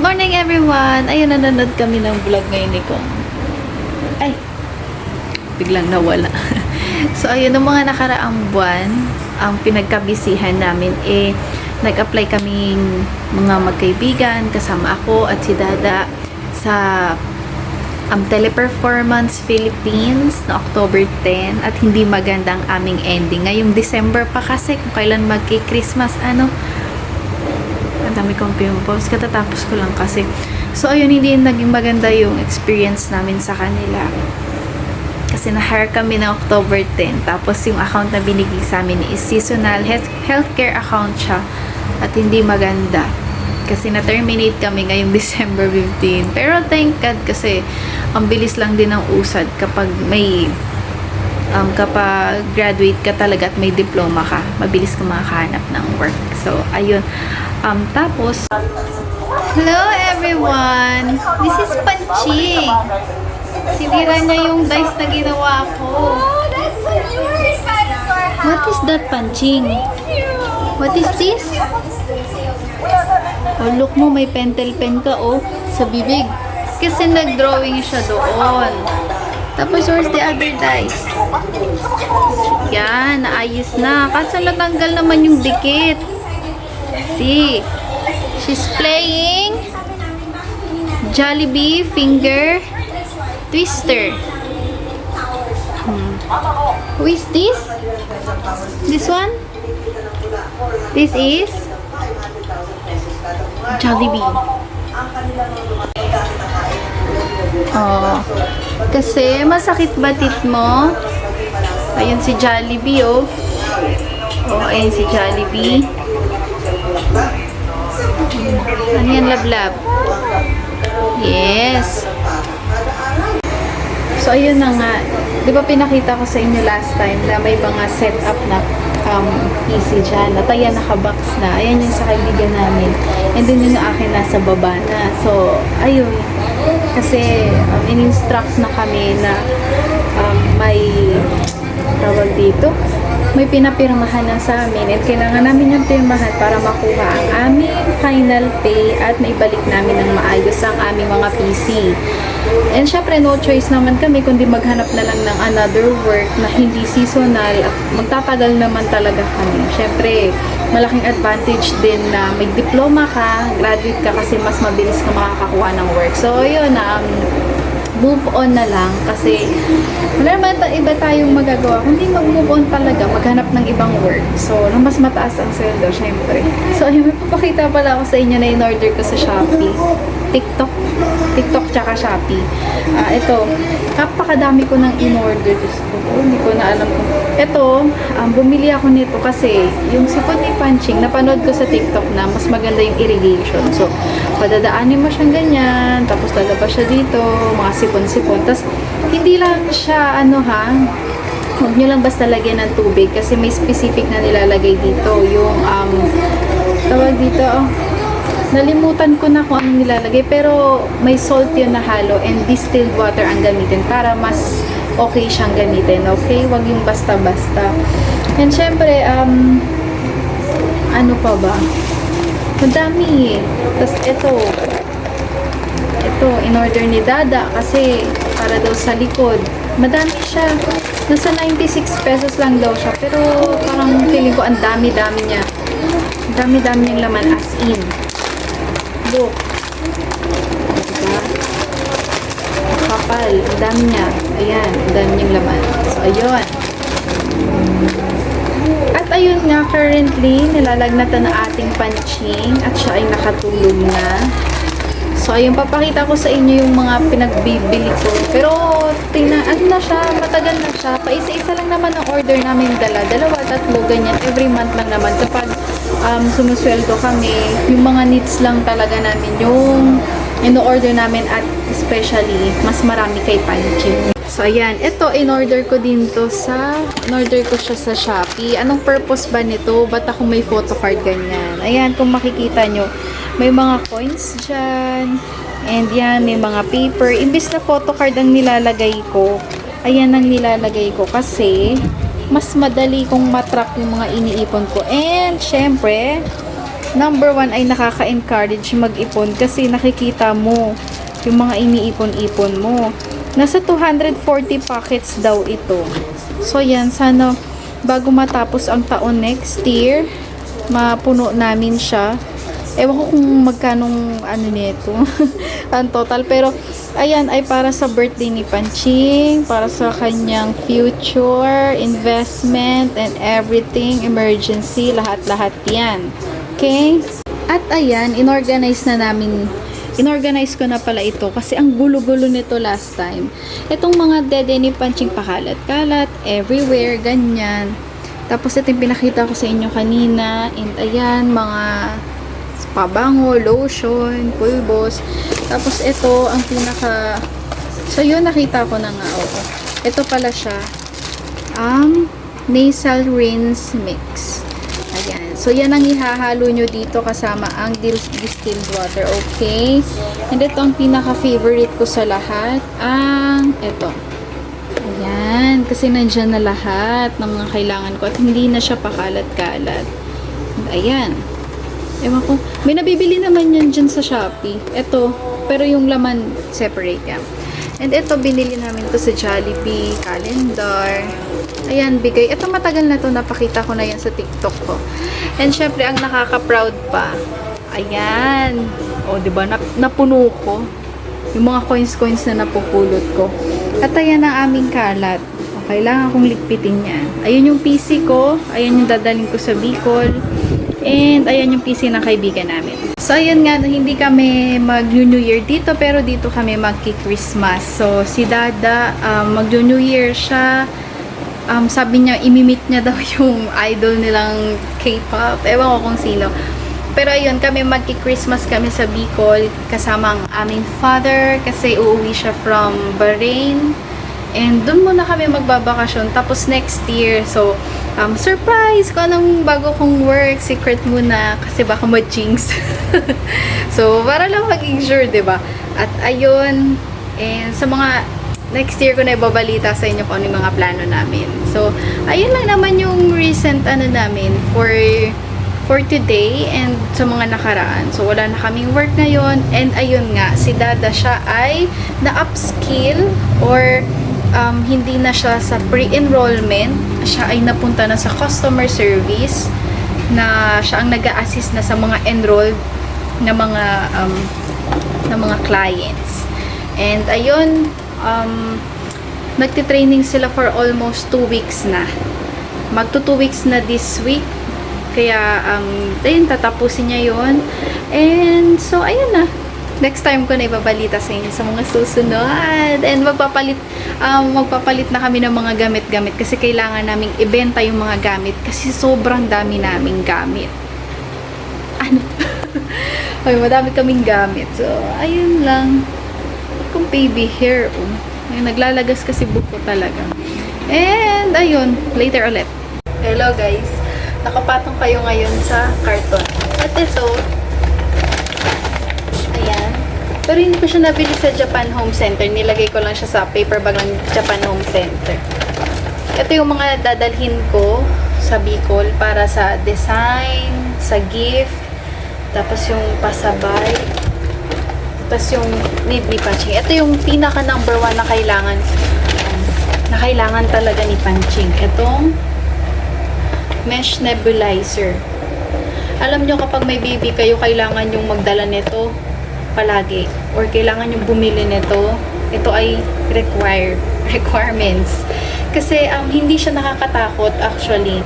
morning everyone! Ayun, nanonood kami ng vlog ngayon ni Kong. Ay! Biglang nawala. so, ayun, ng mga nakaraang buwan, ang pinagkabisihan namin, eh, nag-apply kaming mga magkaibigan, kasama ako at si Dada sa um, Teleperformance Philippines na October 10 at hindi magandang aming ending. Ngayong December pa kasi kung kailan magki-Christmas ano ang dami kong pinupost. Katatapos ko lang kasi. So, ayun, hindi naging maganda yung experience namin sa kanila. Kasi na-hire kami ng October 10. Tapos, yung account na binigay sa amin is seasonal health, healthcare account siya. At hindi maganda. Kasi na-terminate kami ngayong December 15. Pero thank God kasi ang bilis lang din ng usad kapag may um, kapag graduate ka talaga at may diploma ka, mabilis ka makakahanap ng work. So, ayun. Um, tapos, Hello everyone! This is Panching. Sinira niya yung dice na ginawa ko. Oh, that's you were. What is that, Panching? What is this? Oh, look mo, may pentel pen ka, oh, sa bibig. Kasi nag-drawing siya doon. Tapos, where's the other dice? Yan, naayos na. Kaso natanggal naman yung dikit. See? She's playing Jollibee Finger Twister. Hmm. Who is this? This one? This is Jollibee. Oh. Kasi masakit batit mo. Ayun si Jollibee, oh. Oh, ayun si Jollibee. Ano yan, lablab? Yes. So, ayun na nga. Di ba pinakita ko sa inyo last time na may mga setup na um, PC dyan. At ayan, nakabox na. Ayan yung sa kaibigan namin. And then yung akin nasa baba na. So, ayun. Kasi um, in-instruct na kami na um, may tawag dito may pinapirmahan na sa amin and kailangan namin yung pirmahan para makuha ang aming final pay at maibalik namin ng maayos ang aming mga PC. And syempre, no choice naman kami kundi maghanap na lang ng another work na hindi seasonal at magtatagal naman talaga kami. Syempre, malaking advantage din na may diploma ka, graduate ka kasi mas mabilis ka makakakuha ng work. So, yun, um, move on na lang kasi wala naman iba tayong magagawa. Kundi mag-move on talaga, maghanap ng ibang work. So, na mas mataas ang sweldo, syempre. So, ayun, may papakita pala ako sa inyo na in-order ko sa Shopee. TikTok. TikTok tsaka Shopee. Ah, ito, kapakadami ko nang in-order. Oh, hindi ko na alam kung... Ito, um, bumili ako nito kasi yung sipon ni Punching, napanood ko sa TikTok na mas maganda yung irrigation. So, padadaanin mo siyang ganyan, tapos lalabas siya dito, mga sipon-sipon. Tapos, hindi lang siya, ano ha, huwag nyo lang basta lagyan ng tubig kasi may specific na nilalagay dito. Yung, um, tawag dito, oh, nalimutan ko na kung anong nilalagay pero may salt yun na halo and distilled water ang gamitin para mas okay siyang gamitin. Okay? Huwag yung basta-basta. And syempre, um, ano pa ba? Madami eh. Tapos ito, ito, in order ni Dada kasi para daw sa likod. Madami siya. Nasa 96 pesos lang daw siya. Pero parang feeling ko ang dami-dami niya. Ang dami-dami niyang laman as in. Look. Diba? Kapal. Ang dami niya. Ayan. Ang dami niyang laman. So, ayun. At ayun nga, currently, nilalagnatan na ating panching at siya ay nakatulog na. So, ayun, papakita ko sa inyo yung mga pinagbibili ko. Pero, tingnan, na siya, matagal na siya. Paisa-isa lang naman ang order namin dala. Dalawa, tatlo, ganyan. Every month lang naman. Kapag um, sumusweldo kami, yung mga needs lang talaga namin. Yung in-order namin at especially, mas marami kay Panching. So, ayan. Ito, in-order ko din to sa, in-order ko siya sa Shopee. Anong purpose ba nito? Ba't ako may photocard ganyan? Ayan, kung makikita nyo, may mga coins dyan. And yan, may mga paper. Imbis na photocard ang nilalagay ko, ayan ang nilalagay ko kasi mas madali kong matrack yung mga iniipon ko. And, syempre, number one ay nakaka-encourage mag-ipon kasi nakikita mo yung mga iniipon-ipon mo. Nasa 240 packets daw ito. So, yan. Sana bago matapos ang taon next year, mapuno namin siya. Ewan ko kung magkanong ano nito, ang total. Pero, ayan, ay para sa birthday ni Panching, para sa kanyang future, investment, and everything, emergency, lahat-lahat yan. Okay? At ayan, inorganize na namin inorganize ko na pala ito kasi ang gulo-gulo nito last time. Itong mga dede ni Panching pakalat-kalat, everywhere, ganyan. Tapos ito yung pinakita ko sa inyo kanina. And ayan, mga pabango, lotion, pulbos. Tapos ito, ang pinaka... So yun, nakita ko na nga. Oo. Ito pala siya. Um, nasal rinse mix. Ayan. So, yan ang ihahalo nyo dito kasama ang distilled water. Okay? And ito ang pinaka-favorite ko sa lahat. Ang, ito. Ayan. Kasi nandyan na lahat ng mga kailangan ko at hindi na siya pakalat-kalat. Ayan. Ewan ko. May nabibili naman yan dyan sa Shopee. Ito. Pero yung laman, separate yan. And ito, binili namin to sa Jollibee, calendar. Ayan, bigay. Ito matagal na to, napakita ko na yan sa TikTok ko. And syempre, ang nakaka-proud pa, ayan. O, di ba nap napuno ko. Yung mga coins-coins na napupulot ko. At ayan ang aming kalat. O, kailangan kong ligpitin yan. Ayun yung PC ko. Ayan yung dadaling ko sa Bicol. And ayan yung PC ng kaibigan namin. So ayun nga, hindi kami mag New Year dito pero dito kami magki-Christmas. So si Dada um, mag New Year siya. Um, sabi niya imimit niya daw yung idol nilang K-pop. Ewan ko kung sino. Pero ayun, kami magki-Christmas kami sa Bicol kasama ang aming father kasi uuwi siya from Bahrain. And doon muna kami magbabakasyon. Tapos next year, so, um, surprise ko anong bago kong work. Secret muna kasi baka ma-jinx. so, para lang maging sure, ba At ayun, and sa mga next year ko na ibabalita sa inyo kung ano yung mga plano namin. So, ayun lang naman yung recent ano namin for for today and sa mga nakaraan. So, wala na kaming work ngayon. And ayun nga, si Dada siya ay na-upskill or um, hindi na siya sa pre-enrollment. Siya ay napunta na sa customer service na siya ang nag assist na sa mga enrolled na mga um, na mga clients. And ayun, um, nagtitraining sila for almost 2 weeks na. Magto 2 weeks na this week. Kaya, um, ayun, tatapusin niya yon And, so, ayun na. Next time ko na ibabalita sa inyo sa mga susunod. And magpapalit, um, magpapalit na kami ng mga gamit-gamit kasi kailangan naming ibenta yung mga gamit kasi sobrang dami naming gamit. Ano? Ay, madami kaming gamit. So, ayun lang. Kung baby hair, oh. Ay, naglalagas kasi buko talaga. And, ayun, later ulit. Hello guys. Nakapatong kayo ngayon sa carton. At ito. Pero hindi ko siya nabili sa Japan Home Center. Nilagay ko lang siya sa paper bag ng Japan Home Center. Ito yung mga dadalhin ko sa Bicol para sa design, sa gift, tapos yung pasabay, tapos yung need ni Panching. Ito yung pinaka number one na kailangan na kailangan talaga ni Panching. Itong mesh nebulizer. Alam nyo kapag may baby kayo, kailangan yung magdala nito palagi. Or kailangan yung bumili nito. Ito ay require, requirements. Kasi um, hindi siya nakakatakot actually.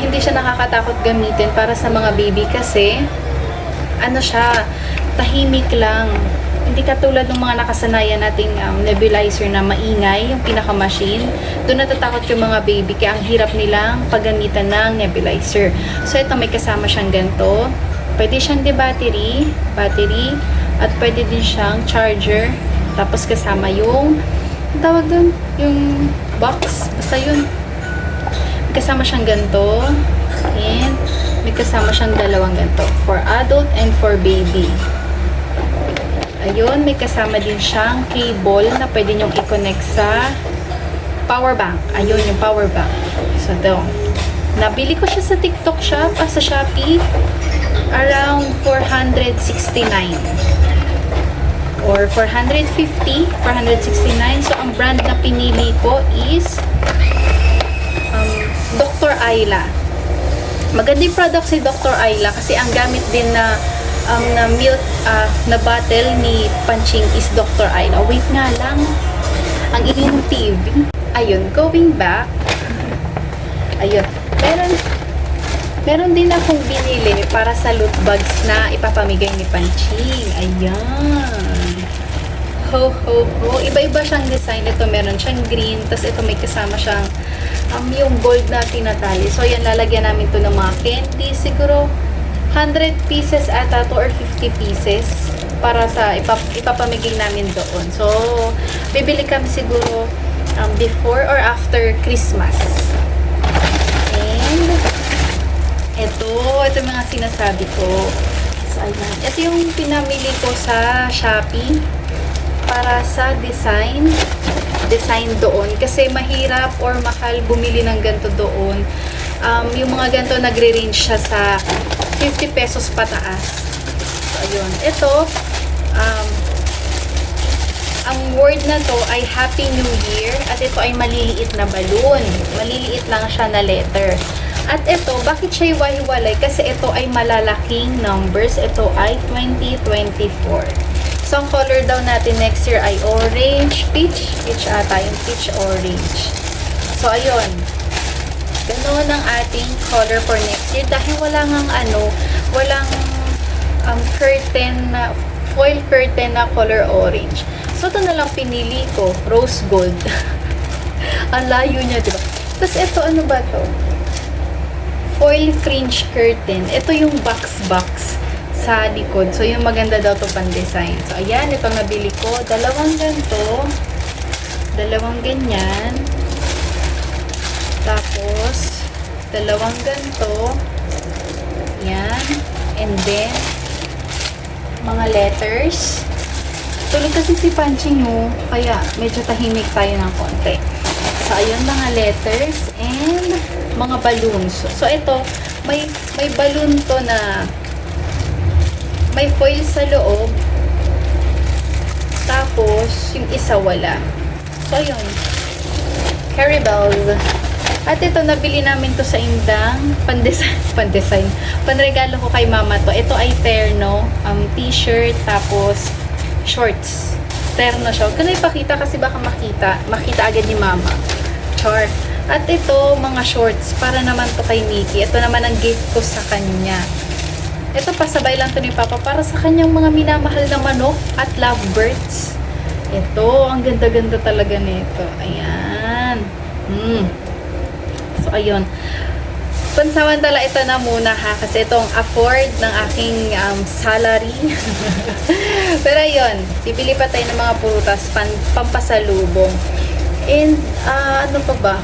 Hindi siya nakakatakot gamitin para sa mga baby kasi ano siya, tahimik lang. Hindi katulad ng mga nakasanayan nating um, nebulizer na maingay, yung pinaka-machine. Doon natatakot yung mga baby kaya ang hirap nilang paggamitan ng nebulizer. So ito may kasama siyang ganito. Pwede siyang de battery, battery, at pwede din siyang charger. Tapos kasama yung, tawag doon, yung box. Basta yun. May kasama siyang ganito. And may kasama siyang dalawang ganito. For adult and for baby. Ayun, may kasama din siyang cable na pwede nyong i-connect sa power bank. Ayun, yung power bank. So, doon. Nabili ko siya sa TikTok shop, ah, sa Shopee. around 469 or 450, 469. So, ang brand na pinili ko is um, Dr. Ayla. Maganda yung product si Dr. Ayla kasi ang gamit din na um, na milk ah, na bottle ni Panching is Dr. Ayla. Wait nga lang. Ang ingay ng TV. Ayun, going back. Ayun. Meron Meron din akong binili para sa loot bags na ipapamigay ni Panching. Ayan. Ho, ho, ho. Iba-iba siyang design. Ito meron siyang green. Tapos ito may kasama siyang um, yung gold na tinatali. So, yan, lalagyan namin to ng mga candy. Siguro, 100 pieces ata to or 50 pieces para sa ipap ipapamigay namin doon. So, bibili kami siguro um, before or after Christmas. And, ito, mga sinasabi ko. So, ayan. Ito yung pinamili ko sa Shopee para sa design. Design doon. Kasi mahirap or mahal bumili ng ganito doon. Um, yung mga ganito nagre-range siya sa 50 pesos pataas. So ayun. Ito um, ang word na to ay Happy New Year at ito ay maliliit na balloon. Maliliit lang siya na letter at ito, bakit siya iwahiwalay? Kasi ito ay malalaking numbers. Ito ay 2024. So, ang color daw natin next year ay orange, peach. Peach ata yung peach orange. So, ayun. Ganun ang ating color for next year. Dahil wala ngang ano, walang um, curtain na, foil curtain na color orange. So, ito na lang pinili ko. Rose gold. ang layo niya, diba? Tapos, ito, ano ba to? Foil fringe curtain. Ito yung box-box sa likod. So, yung maganda daw to pan-design. So, ayan, ito nabili ko. Dalawang ganito. Dalawang ganyan. Tapos, dalawang ganito. Yan. And then, mga letters. Tulog kasi si Panching mo, kaya medyo tahimik tayo ng konti. So, ayun mga letters and mga balloons. So, ito, may, may balloon to na may foil sa loob. Tapos, yung isa wala. So, ayun. Carry bells. At ito, nabili namin to sa Indang. Pandesign. Pandesign. Panregalo ko kay mama to. Ito ay terno. Um, t-shirt. Tapos, shorts. Terno siya. Huwag ipakita kasi baka makita. Makita agad ni mama. Char. At ito, mga shorts. Para naman to kay Mickey. Ito naman ang gift ko sa kanya. Ito, pasabay lang to ni Papa para sa kanyang mga minamahal na manok at lovebirds. Ito, ang ganda-ganda talaga nito. Ayan. Hmm. So, ayun. Pansamantala, ito na muna ha. Kasi itong afford ng aking um, salary. Pero ayun, bibili pa tayo ng mga prutas, pan, pampasalubong. And, ah, ano pa ba?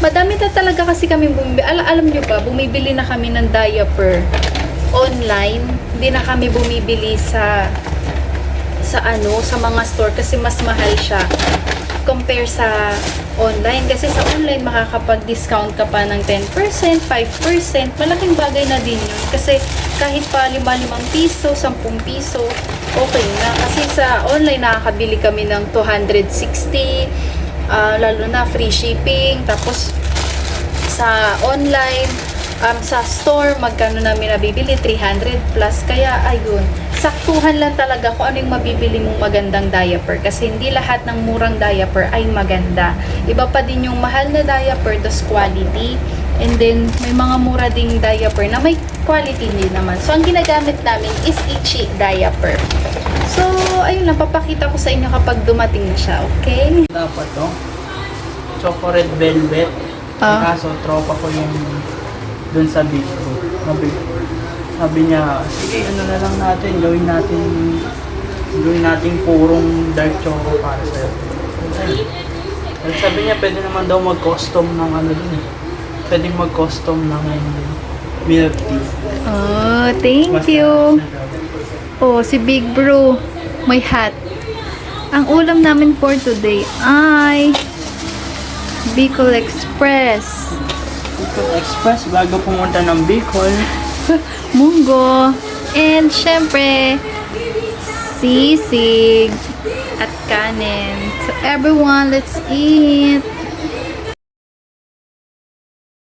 Madami na talaga kasi kami bumibili. Al alam nyo ba, bumibili na kami ng diaper online. Hindi na kami bumibili sa sa ano, sa mga store kasi mas mahal siya compare sa online. Kasi sa online, makakapag-discount ka pa ng 10%, 5%. Malaking bagay na din yun. Kasi kahit pa 5-5 piso, 10 piso, okay na. Kasi sa online, nakakabili kami ng 260, ah, lalo na free shipping. Tapos, sa online, um, sa store, magkano namin nabibili? 300 plus. Kaya, ayun, saktuhan lang talaga kung ano yung mabibili mong magandang diaper. Kasi hindi lahat ng murang diaper ay maganda. Iba pa din yung mahal na diaper, tas quality. And then, may mga mura ding diaper na may quality din naman. So, ang ginagamit namin is Ichi diaper. So, ayun lang, papakita ko sa inyo kapag dumating na siya, okay? Dapat to. Chocolate velvet. Ah. Kaso tropa ko yung dun sa Big Bro. Sabi, sabi niya, sige ano na lang natin, gawin natin gawin natin purong dark choco para sa'yo. At sabi niya, pwede naman daw mag-custom ng ano dun eh. Pwede mag-custom ng milk tea. Oh, thank Basta you. Oh, si Big Bro, may hat. Ang ulam namin for today ay Bicol Express. Bicol Express bago pumunta ng Bicol. munggo, and syempre, sisig at kanin. So everyone, let's eat!